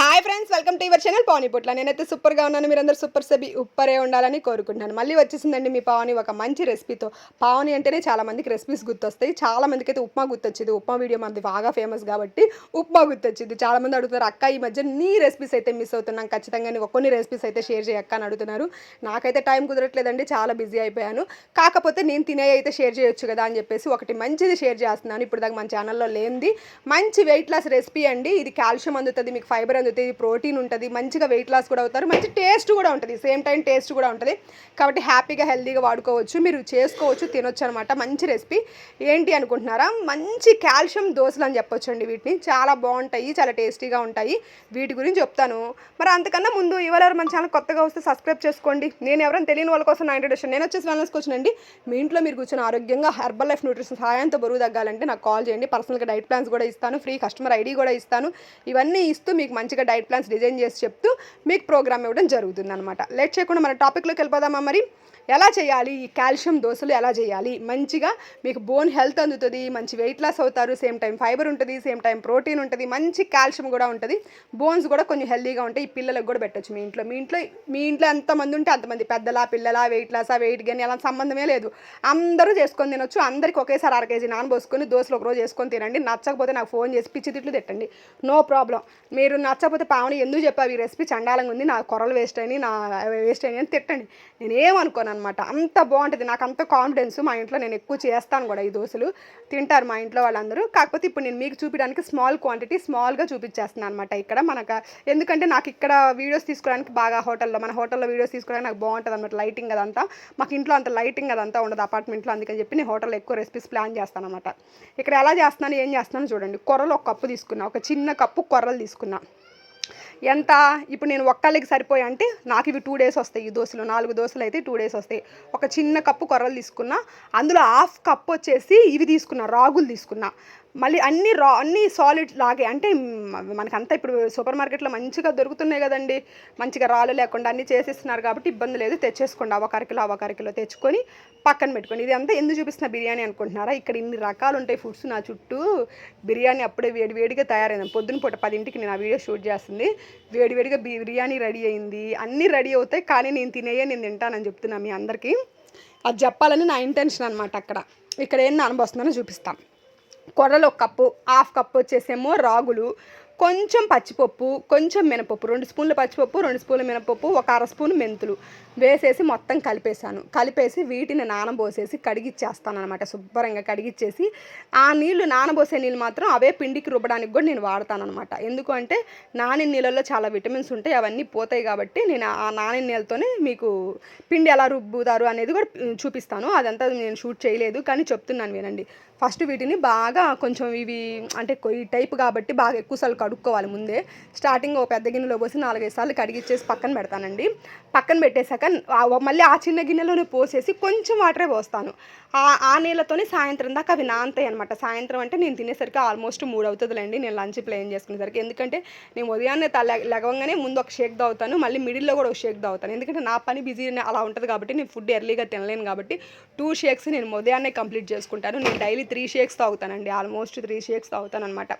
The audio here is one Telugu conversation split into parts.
Hi friends welcome to your channel Pavani Putla నేనైతే సూపర్గా ఉన్నాను మీరందరూ సూపర్ సెబి ఉప్పరే ఉండాలని కోరుకుంటున్నాను. మళ్ళీ వచ్చేసిందండి మీ పావని ఒక మంచి రెసిపీతో పావని అంటేనే చాలామందికి రెసిపీస్ గుర్తొస్తాయి. చాలా మందికి అయితే ఉప్మా గుర్తొచ్చింది. ఉప్మా వీడియో మనది బాగా ఫేమస్ కాబట్టి ఉప్మా గుర్తొచ్చింది. చాలామంది అడుగుతారు అక్క ఈ మధ్య నీ రెసిపీస్ అయితే మిస్ అవుతున్నాం. ఖచ్చితంగా నీకు కొన్ని రెసిపీస్ అయితే షేర్ చేయక్క అని అడుగుతున్నారు. నాకైతే టైం కుదరట్లేదండి చాలా బిజీ అయిపోయాను. కాకపోతే నేను తినే అయితే షేర్ చేయొచ్చు కదా అని చెప్పేసి ఒకటి మంచిది షేర్ చేస్తున్నాను. ఇప్పుడు దాకా మన ఛానల్లో లేనిది మంచి వెయిట్ లాస్ రెసిపీ అండి. ఇది కాల్షియం అందుతుంది మీకు ఫైబర్ అందుతుంది ప్రోటీన్ ఉంటుంది మంచిగా వెయిట్ లాస్ కూడా అవుతారు మంచి టేస్ట్ కూడా ఉంటుంది. సేమ్ టైం టేస్ట్ కూడా ఉంటుంది. కాబట్టి హ్యాపీగా హెల్తీగా వాడుకోవచ్చు మీరు చేసుకోవచ్చు తినొచ్చు అనమాట మంచి రెసిపీ ఏంటి అనుకుంటున్నారా? మంచి కాల్షియం దోశలు అని చెప్పొచ్చు అండి వీటిని. చాలా బాగుంటాయి చాలా టేస్టీగా ఉంటాయి. వీటి గురించి చెప్తాను. మరి అంతకన్నా ముందు ఇవాళ మన ఛానల్ కొత్తగా వస్తే సబ్స్క్రైబ్ చేసుకోండి. నేను ఎవరైనా తెలియని వాళ్ళ కోసం నా ఇంట్రడక్షన్ నేను వచ్చేసి వెల్నెస్ వచ్చినండి మీ ఇంట్లో మీరు కూర్చొని ఆరోగ్యంగా హెర్బల్ లైఫ్ న్యూట్రిషన్ సహాయంతో బరువు తగ్గాలంటే నాకు కాల్ చేయండి. పర్సనల్గా డైట్ ప్లాన్స్ కూడా ఇస్తాను. ఫ్రీ కస్టమర్ ఐడి కూడా ఇస్తాను. ఇవన్నీ ఇస్తూ మీకు మంచి మంచిగా డైట్ ప్లాన్స్ డిజైన్ చేసి చెప్తూ మీకు ప్రోగ్రామ్ ఇవ్వడం జరుగుతుంది అనమాట లేట్ చేయకుండా మన టాపిక్లోకి వెళ్ళిపోదామా మరి? ఎలా చేయాలి? ఈ కాల్షియం దోశలు ఎలా చేయాలి? మంచిగా మీకు బోన్ హెల్త్ అందుతుంది మంచి వెయిట్ లాస్ అవుతారు సేమ్ టైం ఫైబర్ ఉంటుంది సేమ్ టైం ప్రోటీన్ ఉంటుంది మంచి కాల్షియం కూడా ఉంటుంది. బోన్స్ కూడా కొంచెం హెల్దీగా ఉంటాయి ఈ పిల్లలకు కూడా పెట్టచ్చు మీ ఇంట్లో. మీ ఇంట్లో మీ ఇంట్లో ఎంతమంది ఉంటే అంతమంది పెద్దలా పిల్లలా వెయిట్ లాసా వెయిట్ గెయిన్ అలా సంబంధమే లేదు. అందరూ చేసుకొని తినొచ్చు. అందరికి ఒకేసారి అర కేజీ నాన్ పోసుకొని దోశలు ఒక రోజు చేసుకొని తినండి. నచ్చకపోతే నాకు ఫోన్ చేసి పిచ్చి తిట్లు తిట్టండి. No problem. మీరు నచ్చకపోతే పావని ఎందుకు చెప్పావు? ఈ రెసిపీ చండాలంగా ఉంది. నా కొరలు వేస్ట్ అయినాయి నా వేస్ట్ అయినాయి అని తిట్టండి. నేను అనమాట అంత బాగుంటుంది. నాకు అంత కాన్ఫిడెన్స్ మా ఇంట్లో నేను ఎక్కువ చేస్తాను కూడా ఈ దోశలు. తింటారు మా ఇంట్లో వాళ్ళందరూ. కాకపోతే ఇప్పుడు నేను మీకు చూపించడానికి స్మాల్ క్వాంటిటీ స్మాల్గా చూపించేస్తున్నాను అనమాట ఇక్కడ మనకు. ఎందుకంటే నాకు ఇక్కడ వీడియోస్ తీసుకోవడానికి బాగా హోటల్లో మన హోటల్లో వీడియోస్ తీసుకోవడానికి నాకు బాగుంటుంది అనమాట లైటింగ్ అదంతా. మాకు ఇంట్లో అంత లైటింగ్ అదంతా ఉండదు అపార్ట్మెంట్లో అందుకని చెప్పి నేను హోటల్లో ఎక్కువ రెసిపీస్ ప్లాన్ చేస్తాను అనమాట ఇక్కడ ఎలా చేస్తున్నాను ఏం చేస్తున్నాను చూడండి. కొర్రలు ఒక కప్పు తీసుకున్నా. ఒక చిన్న కప్పు కొర్రలు తీసుకున్నా. ఎంత? ఇప్పుడు నేను ఒక్కళ్ళకి సరిపోయి అంటే నాకు ఇవి టూ డేస్ వస్తాయి. ఈ దోశలు నాలుగు దోశలు అయితే టూ డేస్ వస్తాయి. ఒక చిన్న కప్పు కొర్రలు తీసుకున్నా అందులో హాఫ్ కప్ వచ్చేసి ఇవి తీసుకున్నా రాగులు తీసుకున్నా. మళ్ళీ అన్ని రా అన్ని సాలిడ్ లాగే అంటే మనకంతా ఇప్పుడు సూపర్ మార్కెట్లో మంచిగా దొరుకుతున్నాయి కదండి. మంచిగా రాళ్ళు లేకుండా అన్ని చేసేస్తున్నారు కాబట్టి ఇబ్బంది లేదు. తెచ్చేసుకోండి అవ కిలో అవ కిలో తెచ్చుకొని పక్కన పెట్టుకోండి. ఇది అంతా ఎందుకు చూపిస్తున్న బిర్యానీ అనుకుంటున్నారా? ఇక్కడ ఇన్ని రకాలు ఉంటాయి ఫుడ్స్ నా చుట్టూ. బిర్యానీ అప్పుడే వేడి వేడిగా తయారైంది. పొద్దున పూట పదింటికి నేను ఆ వీడియో షూట్ చేస్తుంది. వేడి వేడిగా బిర్యానీ రెడీ అయింది. అన్నీ రెడీ అవుతాయి కానీ నేను తినేయే నేను తింటానని చెప్తున్నా మీ అందరికీ. అది చెప్పాలని నా ఇంటెన్షన్ అనమాట అక్కడ. ఇక్కడ ఏం నానబోస్తుందని చూపిస్తాం కొర్రలు ఒక కప్పు హాఫ్ కప్పు వచ్చేసేమో రాగులు కొంచెం పచ్చిపప్పు కొంచెం మినపప్పు రెండు స్పూన్ల పచ్చిపప్పు రెండు స్పూన్ల మినపప్పు ఒక అర స్పూన్ మెంతులు. వేసేసి మొత్తం కలిపేసాను కలిపేసి వీటిని నానబోసేసి కడిగిచ్చేస్తాను అనమాట శుభ్రంగా కడిగిచ్చేసి ఆ నీళ్ళు నానబోసే నీళ్ళు మాత్రం అవే పిండికి రుబ్బడానికి కూడా నేను వాడతాను అనమాట ఎందుకు అంటే నానిన నీళ్ళల్లో చాలా విటమిన్స్ ఉంటాయి అవన్నీ పోతాయి కాబట్టి నేను ఆ నానిన నీళ్ళతోనే మీకు పిండి ఎలా రుబ్బుతారు అనేది కూడా చూపిస్తాను. అదంతా నేను షూట్ చేయలేదు కానీ చెప్తున్నాను వినండి. ఫస్ట్ వీటిని బాగా కొంచెం ఇవి అంటే ఈ టైప్ కాబట్టి బాగా ఎక్కువ సార్లు కడుక్కోవాలి ముందే. స్టార్టింగ్ ఒక పెద్ద గిన్నెలో పోసి నాలుగైదు సార్లు కడిగిచ్చేసి పక్కన పెడతానండి. పక్కన పెట్టేశాక మళ్ళీ ఆ చిన్న గిన్నెలోనే పోసేసి కొంచెం వాటరే పోస్తాను. ఆ ఆ నీళ్ళతోనే సాయంత్రం దాకా అవి నాంతాయి అనమాట సాయంత్రం అంటే నేను తినేసరికి ఆల్మోస్ట్ మూడు అవుతుందిలేండి. నేను లంచ్ ప్లేన్ చేసుకునేసరికి. ఎందుకంటే నేను ఉదయాన్నే తల లెగవంగానే ముందు ఒక షేక్ తాగుతాను మళ్ళీ మిడిల్లో కూడా ఒక షేక్ తాగుతాను. ఎందుకంటే నా పని బిజీ అలా ఉంటుంది కాబట్టి నేను ఫుడ్ ఎర్లీగా తినలేను కాబట్టి టూ షేక్స్ నేను ఉదయాన్నే కంప్లీట్ చేసుకుంటాను. నేను డైలీ త్రీ షేక్స్ తాగుతానండి. ఆల్మోస్ట్ త్రీ షేక్స్ తాగుతాను అనమాట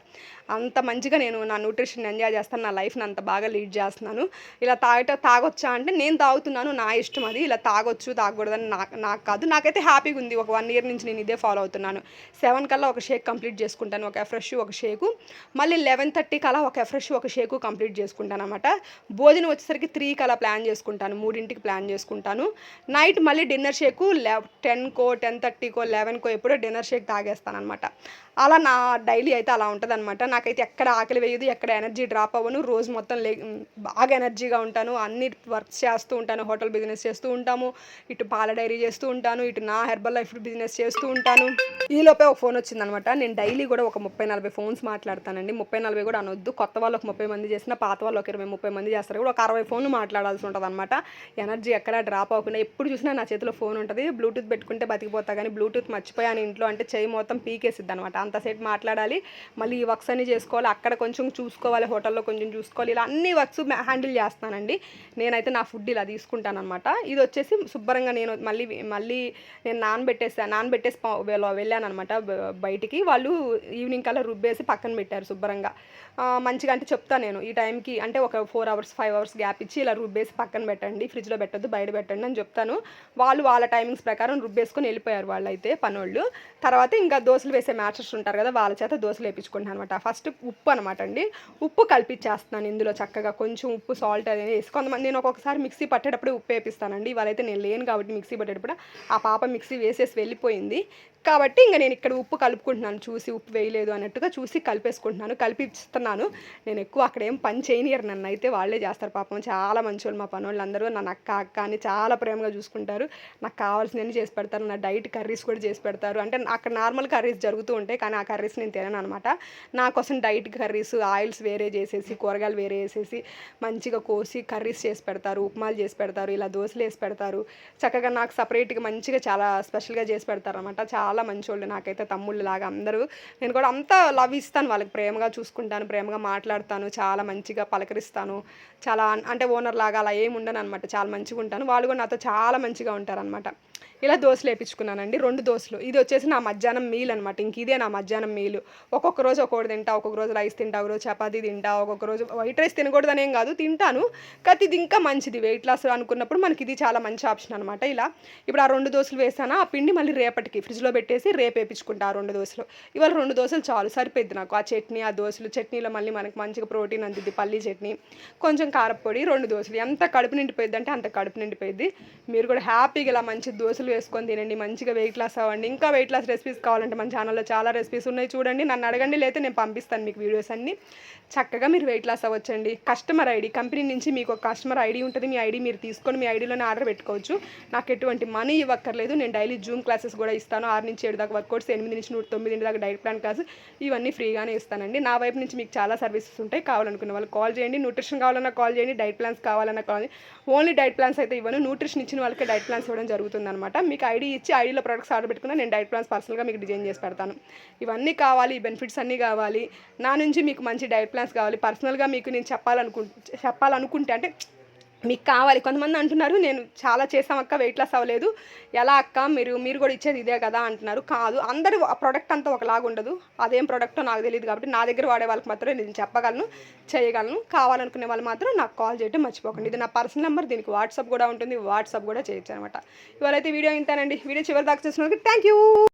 అంత మంచిగా నేను నా న్యూట్రిషన్ ఎంజాయ్ చేస్తాను. నా లైఫ్ని అంత బాగా లీడ్ చేస్తున్నాను. ఇలా తాగట తాగొచ్చా అంటే నేను తాగుతున్నాను. నా ఇష్టం అది ఇలా తాగొచ్చు తాగకూడదని నాకు నాకు కాదు. నాకైతే హ్యాపీగా ఉంది. ఒక వన్ ఇయర్ నుంచి నేను ఇదే ఫాలో అవుతున్నాను. సెవెన్ కల్లా ఒక షేక్ కంప్లీట్ చేసుకుంటాను ఒక ఫ్రెష్ ఒక షేకు. మళ్ళీ లెవెన్ థర్టీ కల్లా ఒక ఫ్రెష్ ఒక షేకు కంప్లీట్ చేసుకుంటాను అనమాట భోజనం వచ్చేసరికి త్రీ కల్లా ప్లాన్ చేసుకుంటాను మూడింటికి ప్లాన్ చేసుకుంటాను. నైట్ మళ్ళీ డిన్నర్ షేకు లెవ్ టెన్కో టెన్ థర్టీకో లెవెన్కో ఎప్పుడో డిన్నర్ షేక్ తాగేస్తాను అనమాట అలా నా డైలీ అయితే అలా ఉంటుంది అనమాట నాకైతే ఎక్కడ ఆకలి వేయదు ఎక్కడ ఎనర్జీ డ్రాప్ అవ్వను. రోజు మొత్తం లే బాగా ఎనర్జీగా ఉంటాను. అన్ని వర్క్స్ చేస్తూ ఉంటాను హోటల్ బిజినెస్ చేస్తూ ఉంటాము ఇటు పాల డైరీ చేస్తూ ఉంటాను ఇటు నా హెర్బల్ లైఫ్ బిజినెస్ చేస్తూ ఉంటాను. ఈ లోపే ఒక ఫోన్ వచ్చిందనమాట. నేను డైలీ కూడా ఒక ముప్పై నలభై ఫోన్స్ మాట్లాడతానండి. ముప్పై నలభై కూడా అనొద్దు. కొత్త వాళ్ళు ఒక ముప్పై మంది చేసిన పాత వాళ్ళు ఒక ఇరవై ముప్పై మంది చేస్తారు కూడా ఒక అరవై ఫోన్లు మాట్లాడాల్సి ఉంటుంది అనమాట ఎనర్జీ ఎక్కడ డ్రాప్ అవ్వకుండా ఎప్పుడు చూసినా నా చేతిలో ఫోన్ ఉంటుంది. బ్లూటూత్ పెట్టుకుంటే బతికిపోతా కానీ బ్లూటూత్ మర్చిపోయాను ఇంట్లో అంటే చేయి మొత్తం పీకేసిద్ది అనమాట అంతసేపు మాట్లాడాలి. మళ్ళీ ఈ వర్క్స్ అన్ని చేసుకోవాలి. అక్కడ కొంచెం చూసుకోవాలి హోటల్లో కొంచెం చూసుకోవాలి. ఇలా అన్ని వర్క్స్ హ్యాండిల్ చేస్తానండి. నేనైతే నా ఫుడ్ ఇలా తీసుకుంటాను. అనమాట ఇది వచ్చేసి శుభ్రంగా నేను మళ్ళీ మళ్ళీ నేను నానబెట్టేసాను నానబెట్టేసి వెళ్ళాను అనమాట బయటికి. వాళ్ళు ఈవినింగ్ కల్లా రుబ్బేసి పక్కన పెట్టారు శుభ్రంగా. మంచిగా అంటే చెప్తాను నేను ఈ టైంకి అంటే ఒక four hours five hours gap ఇచ్చి ఇలా రుబ్బేసి పక్కన పెట్టండి ఫ్రిడ్జ్లో పెట్టద్దు బయట పెట్టండి అని చెప్తాను. వాళ్ళు వాళ్ళ టైమింగ్స్ ప్రకారం రుబ్బేసుకొని వెళ్ళిపోయారు వాళ్ళైతే పనోళ్ళు. తర్వాత ఇంకా దోశలు వేసే మ్యాచర్స్ ఉంటారు కదా వాళ్ళ చేత దోశలు వేయించుకుంటాను అనమాట ఫస్ట్ ఉప్పు అనమాట అండి. ఉప్పు కల్పించేస్తున్నాను ఇందులో చక్కగా. కొంచెం ఉప్పు సాల్ట్ అనేది వేసి. కొంతమంది నేను ఒక్కొక్కసారి మిక్సీ పట్టేటప్పుడు ఉప్పు వేపిస్తానండి ఇవాళైతే నేను లేను కాబట్టి మిక్సీ పట్టేటప్పుడు ఆ పాప మిక్సీ వేసేసి వెళ్ళిపోయింది. కాబట్టి ఇంకా నేను ఇక్కడ ఉప్పు కలుపుకుంటున్నాను. చూసి ఉప్పు వేయలేదు అన్నట్టుగా చూసి కలిపేసుకుంటున్నాను. కలిపిస్తున్నాను. నేను ఎక్కువ అక్కడ ఏం పని చేయనియరు. నన్ను అయితే వాళ్ళే చేస్తారు పాపం. చాలా మంచోళ్ళు మా పనోళ్ళు అందరూ నన్ను అక్క అక్క అని చాలా ప్రేమగా చూసుకుంటారు. నాకు కావాల్సినవి చేసి పెడతారు. నా డైట్ కర్రీస్ కూడా చేసి పెడతారు. అంటే అక్కడ నార్మల్ కర్రీస్ జరుగుతూ ఉంటాయి. కానీ ఆ కర్రీస్ నేను తినను అనమాట నా కోసం డైట్ కర్రీస్ ఆయిల్స్ వేరే చేసేసి కూరగాయలు వేరే వేసేసి మంచిగా కోసి కర్రీస్ చేసి పెడతారు. ఉప్మాలు చేసి పెడతారు. ఇలా దోశలు వేసి పెడతారు. చక్కగా నాకు సపరేట్గా మంచిగా చాలా స్పెషల్గా చేసి పెడతారు అనమాట చాలా మంచోళ్ళు నాకైతే తమ్ముళ్ళు లాగా అందరూ. నేను కూడా అంతా లవ్ ఇస్తాను వాళ్ళకి. ప్రేమగా చూసుకుంటాను ప్రేమగా మాట్లాడతాను చాలా మంచిగా పలకరిస్తాను. చాలా అంటే ఓనర్ లాగా అలా ఏమి ఉండను అనమాట చాలా మంచిగా ఉంటాను. వాళ్ళు కూడా నాతో చాలా మంచిగా ఉంటారనమాట ఇలా దోశలు వేయించుకున్నానండి రెండు దోశలు. ఇది వచ్చేసి నా మధ్యాహ్నం మీల్ అనమాట ఇంక ఇదే నా మధ్యాహ్నం మీల్. ఒక్కొక్క రోజు ఒక్కొక్కటి తింటా ఒక్కొక్క రోజు రైస్ తింటా ఒక రోజు చపాతీ తింటా ఒక్కొక్క రోజు వైట్ రైస్ తినకూడదని ఏం కాదు తింటాను. కాకపోతే ఇది ఇంకా మంచిది. వెయిట్ లాస్ అనుకున్నప్పుడు మనకి ఇది చాలా మంచి ఆప్షన్ అనమాట ఇలా. ఇప్పుడు ఆ రెండు దోశలు వేసాను ఆ పిండి మళ్ళీ రేపటికి ఫ్రిడ్జ్లో పెట్టేసి రేపు వేపించుకుంటా ఆ రెండు దోశలు. ఇవాళ రెండు దోశలు చాలు సరిపోద్ది నాకు. ఆ చట్నీ ఆ దోశలు. చట్నీలో మళ్ళీ మనకి మంచిగా ప్రోటీన్ అందిద్ది పల్లీ చట్నీ. కొంచెం కారపొడి రెండు దోశలు. ఎంత కడుపు నిండిపోయింది అంటే అంత కడుపు నిండిపోయింది మీరు కూడా హ్యాపీగా ఇలా మంచి దోశలు వేసుకొని తినండి మంచిగా వెయిట్ లాస్ అవ్వండి. ఇంకా వెయిట్ లాస్ రెసిపీస్ కావాలంటే మన ఛానల్లో చాలా రెసిపీస్ ఉన్నాయి చూడండి. నన్ను అడగండి లేకపోతే నేను పంపిస్తాను మీకు వీడియోస్ అన్ని. చక్కగా మీరు వెయిట్ లాస్ అవ్వచ్చండి. కస్టమర్ ఐడి కంపెనీ నుంచి మీకు ఒక కస్టమర్ ఐడి ఉంటుంది. మీ ఐడి మీరు తీసుకొని మీ ఐడిలోనే ఆర్డర్ పెట్టుకోవచ్చు. నాకు ఎటువంటి మనీ ఇవ్వక్కర్లేదు. నేను డైలీ జూమ్ క్లాసెస్ కూడా ఇస్తాను. ఆరు నుంచి ఏడు దాకా వర్కౌట్స్ ఎనిమిది నుంచి నూట తొమ్మిది దాకా డైట్ ప్లాన్ క్లాస్ ఇవన్నీ ఫ్రీగానే ఇస్తానండి. నా వైపు నుంచి మీకు చాలా సర్వీసెస్ ఉంటాయి. కావాలనుకున్న వాళ్ళు కాల్ చేయండి. న్యూట్రిషన్ కావాలన్నా కాల్ చేయండి. డైట్ ప్లాన్స్ కావాలన్నా కాల్ ఓన్లీ డైట్ ప్లాన్స్ అయితే ఇవ్వను. న్యూట్రిషన్ ఇచ్చిన వాళ్ళకి డైట్ ప్లాన్స్ ఇవ్వడం జరుగుతుంది అనమాట. మీకు ఐడి ఇచ్చి ఐడిలో ప్రొడక్ట్స్ ఆర్డర్ పెట్టుకున్నా నేను డైట్ ప్లాన్స్ పర్సనల్గా మీకు డిజైన్ చేసి పెడతాను. ఇవన్నీ కావాలి ఈ బెనిఫిట్స్ అన్నీ కావాలి. నా నుంచి మీకు మంచి డైట్ ప్లాన్స్ కావాలి. పర్సనల్గా మీకు నేను చెప్పాలనుకు చెప్పాలనుకుంటే అంటే మీకు కావాలి. కొంతమంది అంటున్నారు నేను చాలా చేసాం అక్క వెయిట్ లాస్ అవ్వలేదు. ఎలా అక్క? మీరు మీరు కూడా ఇచ్చేది ఇదే కదా అంటున్నారు. కాదు అందరూ ఆ ప్రోడక్ట్ అంతా ఒకలాగా ఉండదు. అదేం ప్రోడక్టో నాకు తెలియదు కాబట్టి నా దగ్గర వాడే వాళ్ళకి మాత్రమే నేను చెప్పగలను చేయగలను. కావాలనుకునే వాళ్ళు మాత్రం నాకు కాల్ చేయడం మర్చిపోకండి. ఇది నా పర్సనల్ నెంబర్ దీనికి వాట్సాప్ కూడా ఉంటుంది. వాట్సాప్ కూడా చేయొచ్చు అనమాట. ఇవాళైతే వీడియో ఇంతానండి. వీడియో చివరి దాకా చూసినందుకు థ్యాంక్ యూ